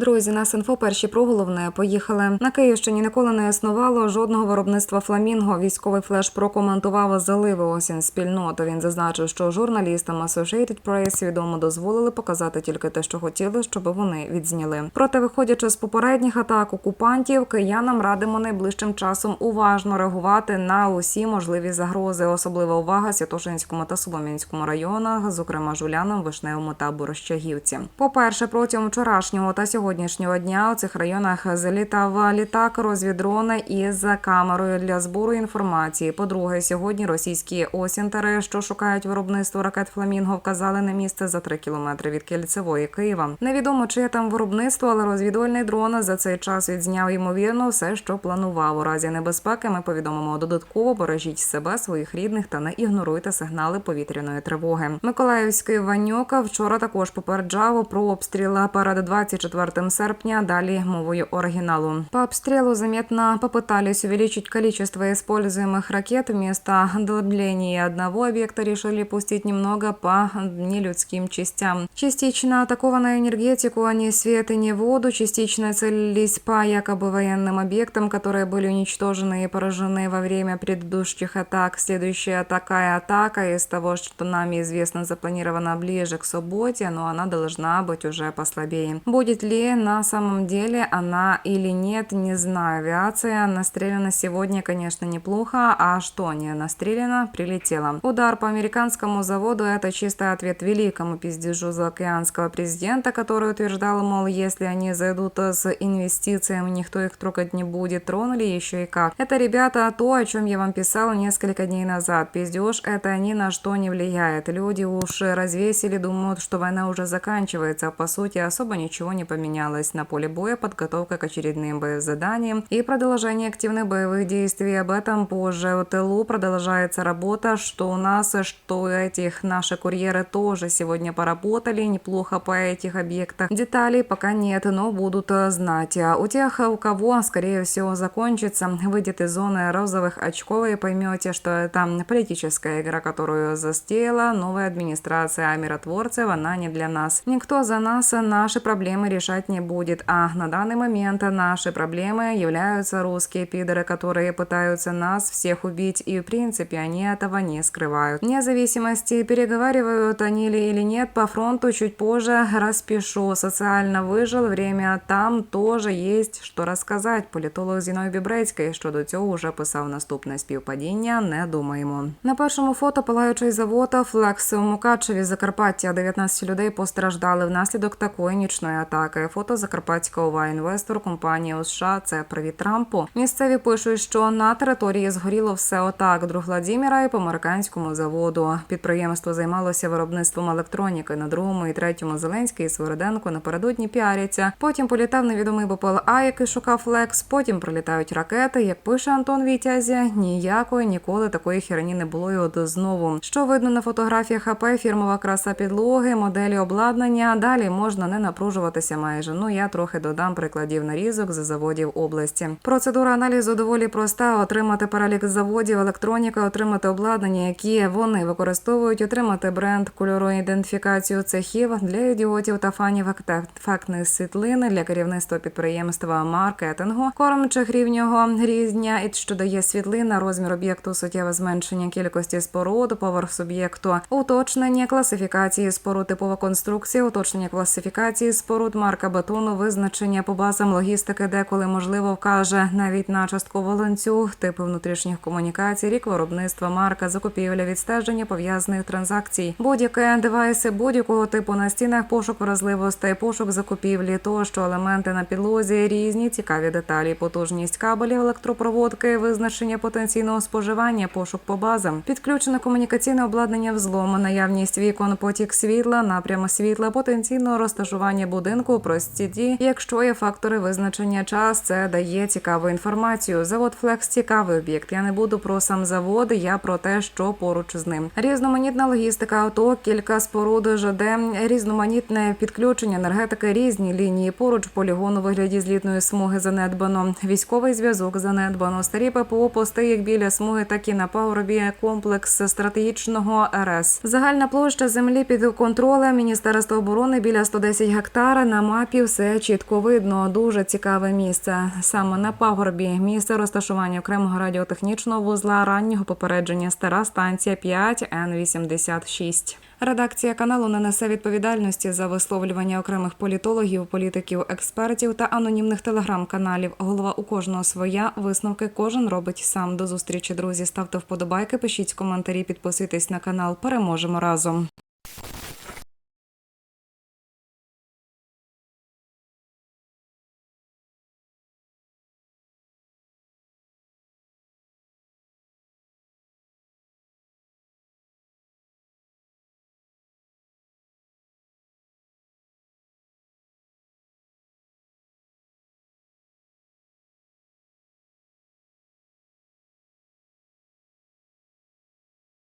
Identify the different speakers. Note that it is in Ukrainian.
Speaker 1: Друзі, нас інфо перші про головне. Поїхали на Київщині. Ніколи не існувало жодного виробництва фламінго. Військовий флеш прокоментував заливи осінь спільноту. Він зазначив, що журналістам Associated Press відомо дозволили показати тільки те, що хотіли, щоб вони відзняли. Проте, виходячи з попередніх атак окупантів, киянам радимо найближчим часом уважно реагувати на усі можливі загрози. Особлива увага Святошинському та Солом'янському районах, зокрема Жулянам, Вишневому та Борощагівці. По перше, протягом вчорашнього та сьогоднішнього дня у цих районах залітав літак розвідрони із камерою для збору інформації. По-друге, сьогодні російські осінтери, що шукають виробництво ракет Фламінго, вказали на місце за три кілометри від кільцевої Києва. Невідомо, чи там виробництво, але розвідувальний дрон за цей час відзняв ймовірно все, що планував. У разі небезпеки ми повідомимо додатково. Бережіть себе, своїх рідних та не ігноруйте сигнали повітряної тривоги. Миколаївський Ванюка вчора також попереджав про обстріл перед 24 серпня. Далі мовою оригіналу. По обстрелу заметно попытались увеличить количество используемых ракет. Вместо долбления одного объекта решили пустить немного по нелюдским частям. Частично атакованную энергетику, а не свет и не воду, частично целились по якобы военным объектам, которые были уничтожены и поражены во время предыдущих атак. Следующая такая атака из того, что нам известно, запланирована ближе к субботе, но она должна быть уже послабее. Будет ли на самом деле она или нет, не знаю. Авиация настреляна сегодня, конечно, неплохо, а что не настреляно, прилетело. Удар по американскому заводу – это чистый ответ великому пиздежу заокеанского президента, который утверждал, мол, если они зайдут с инвестициями, никто их трогать не будет. Тронули еще и как. Это, ребята, то, о чем я вам писал несколько дней назад. Пиздеж это ни на что не влияет. Люди уж развесили, думают, что война уже заканчивается. А по сути, особо ничего не поменялось. На поле боя подготовка к очередным боезаданиям и продолжение активных боевых действий. Об этом позже. В тылу продолжается работа, что у нас, что у этих наши курьеры тоже сегодня поработали неплохо по этих объектах. Деталей пока нет, но будут э, знать. А У тех, у кого, скорее всего, закончится, выйдет из зоны розовых очков и поймете, что это политическая игра, которую застела новая администрация, а миротворцев она не для нас. Никто за нас наши проблемы решать не будет, а на данный момент наши проблемы являются русские пидоры, которые пытаются нас всех убить, и в принципе они этого не скрывают. Вне зависимости, переговаривают они ли или нет, по фронту чуть позже распишу. Социально выжил, время там тоже есть що розказати. Політолог Зіною Бібрецький щодо цього вже писав наступне співпадіння. Не думаємо. На першому фото палаючий завод Флекс у Мукачеві, Закарпаття. 19 людей постраждали внаслідок такої нічної атаки. Фото Закарпатського ова інвестор компанії у США. Це привіт Трампу. Місцеві пишуть, що на території згоріло все отак. Друг Владіміра і по американському заводу. Підприємство займалося виробництвом електроніки. На другому і третьому Зеленський і Свириденко напередодні піаряться. Потім політав невідомий БПЛА, який шукав Флекс. Потім прилітають ракети. Як пише Антон Вітязя, ніякої ніколи такої херні не було. І от знову що видно на фотографіях АП, фірмова краса підлоги, моделі обладнання. Далі можна не напружуватися майже. Ну я трохи додам прикладів нарізок з заводів області. Процедура аналізу доволі проста: отримати перелік заводів, електроніка, отримати обладнання, які вони використовують, отримати бренд, кольору ідентифікацію цехів для ідіотів та фанів фактних світлин для керівництва підприємства маркетингу, кормчих рівнього різня, і що дає світлина, розмір об'єкту, суттєве зменшення кількості споруд, поверх суб'єкту, уточнення класифікації споруд, типова конструкція, уточнення класифікації споруд, марка бетону, визначення по базам логістики, деколи можливо вкаже навіть на частково ланцюг, типи внутрішніх комунікацій, рік виробництва, марка, закупівля, відстеження пов'язаних транзакцій, будь-яке девайси будь-якого типу на стінах, пошук вразливостей, пошук закупівлі, тощо елементи на підлозі, різні цікаві деталі, потужність кабелів, електропроводки, визначення потенційного споживання, пошук по базам, підключене комунікаційне обладнання взлому, наявність вікон, потік світла, напрям світла, потенційного розташування будинку у. Якщо є фактори визначення час, це дає цікаву інформацію. Завод Флекс цікавий об'єкт. Я не буду про сам завод, я про те, що поруч з ним. Різноманітна логістика, авто, кілька споруд ЖД, різноманітне підключення енергетики, різні лінії поруч полігон у вигляді злітної смуги занедбано. Військовий зв'язок занедбано. Старі ППО пости як біля смуги, так і на пагорбі комплекс стратегічного РС. Загальна площа землі під контролем Міністерства оборони біля 110 гектар. На мапі мапі все чітко видно. Дуже цікаве місце. Саме на пагорбі місце розташування окремого радіотехнічного вузла раннього попередження стара станція 5 Н86. Редакція каналу не несе відповідальності за висловлювання окремих політологів, політиків, експертів та анонімних телеграм-каналів. Голова у кожного своя. Висновки кожен робить сам. До зустрічі, друзі. Ставте вподобайки, пишіть коментарі, підписуйтесь на канал. Переможемо разом.